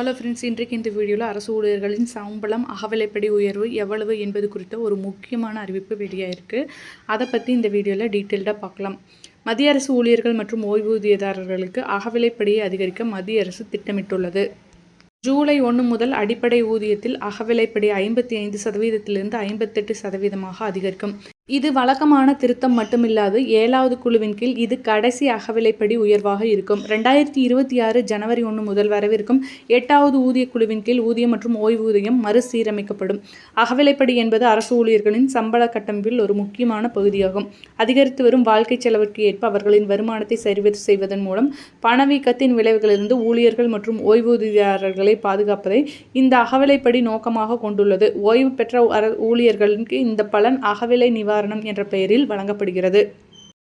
Hello friends இன்றைக்கு இந்த வீடியோவில் அரசு ஊழியர்களின் சம்பளம் அகவிலைப்படி உயர்வு எவ்வளவு என்பது குறித்த ஒரு முக்கியமான அறிவிப்பு வெளியாயிருக்கு. அதை பற்றி இந்த வீடியோவில் டீட்டெயில்டாக பார்க்கலாம். மத்திய அரசு ஊழியர்கள் மற்றும் ஓய்வூதியதாரர்களுக்கு அகவிலைப்படியை அதிகரிக்க மத்திய அரசு திட்டமிட்டுள்ளது. ஜூலை ஒன்று முதல் அடிப்படை ஊதியத்தில் அகவிலைப்படி ஐம்பத்தி ஐந்து சதவீதத்திலிருந்து ஐம்பத்தெட்டு சதவீதமாக அதிகரிக்கும். இது வழக்கமான திருத்தம் மட்டுமில்லாது ஏழாவது குழுவின் கீழ் இது கடைசி அகவிலைப்படி உயர்வாக இருக்கும். ரெண்டாயிரத்தி இருபத்தி ஆறு ஜனவரி ஒன்று முதல் வரவிருக்கும் எட்டாவது ஊதிய குழுவின் கீழ் ஊதியம் மற்றும் ஓய்வூதியம் மறுசீரமைக்கப்படும். அகவிலைப்படி என்பது அரசு ஊழியர்களின் சம்பள கட்டமைப்பில் ஒரு முக்கியமான பகுதியாகும். அதிகரித்து வரும் வாழ்க்கை செலவிற்கு ஏற்ப அவர்களின் வருமானத்தை சரிவு செய்வதன் மூலம் பணவீக்கத்தின் விளைவுகளிலிருந்து ஊழியர்கள் மற்றும் ஓய்வூதியதாரர்களை பாதுகாப்பதை இந்த அகவிலைப்படி நோக்கமாக கொண்டுள்ளது. ஓய்வு பெற்ற அர- ஊழியர்களுக்கு இந்த பலன் அகவிலை நிவாரணம் என்ற பெயரில் வழங்கப்படுகிறது.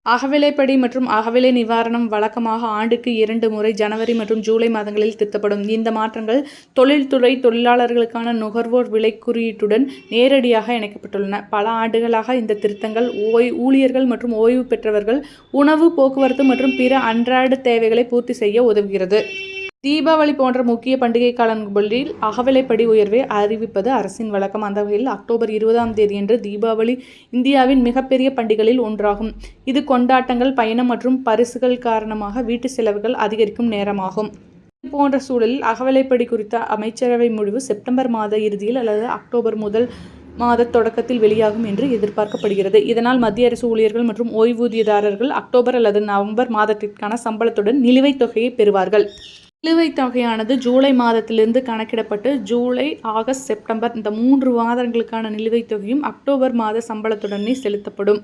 அகவிலைப்படி மற்றும் அகவிலை நிவாரணம் வழக்கமாக ஆண்டுக்கு இரண்டு முறை ஜனவரி மற்றும் ஜூலை மாதங்களில் திருத்தப்படும். இந்த மாற்றங்கள் தொழில்துறை தொழிலாளர்களுக்கான நுகர்வோர் விலை குறியீட்டுடன் நேரடியாக இணைக்கப்பட்டுள்ளன. பல ஆண்டுகளாக இந்த திருத்தங்கள் ஓய் ஊழியர்கள் மற்றும் ஓய்வு பெற்றவர்கள் உணவு போக்குவரத்து மற்றும் பிற அன்றாட தேவைகளை பூர்த்தி செய்ய உதவுகிறது. தீபாவளி போன்ற முக்கிய பண்டிகை காலங்களில் அகவிலைப்படி உயர்வை அறிவிப்பது அரசின் வழக்கம். அந்த வகையில் அக்டோபர் இருபதாம் தேதியன்று தீபாவளி இந்தியாவின் மிகப்பெரிய பண்டிகைகளில் ஒன்றாகும். இது கொண்டாட்டங்கள் பயணம் மற்றும் பரிசுகள் காரணமாக வீட்டு செலவுகள் அதிகரிக்கும் நேரமாகும். இது போன்ற சூழலில் அகவிலைப்படி குறித்த அமைச்சரவை முடிவு செப்டம்பர் மாத இறுதியில் அல்லது அக்டோபர் முதல் மாத தொடக்கத்தில் வெளியாகும் என்று எதிர்பார்க்கப்படுகிறது. இதனால் மத்திய அரசு ஊழியர்கள் மற்றும் ஓய்வூதியதாரர்கள் அக்டோபர் அல்லது நவம்பர் மாதத்திற்கான சம்பளத்துடன் நிலுவைத் தொகையை பெறுவார்கள். நிலுவைத் தொகையானது ஜூலை மாதத்திலிருந்து கணக்கிடப்பட்டு ஜூலை ஆகஸ்ட் செப்டம்பர் இந்த மூன்று மாதங்களுக்கான நிலுவைத் தொகையும் அக்டோபர் மாத சம்பளத்துடனே செலுத்தப்படும்.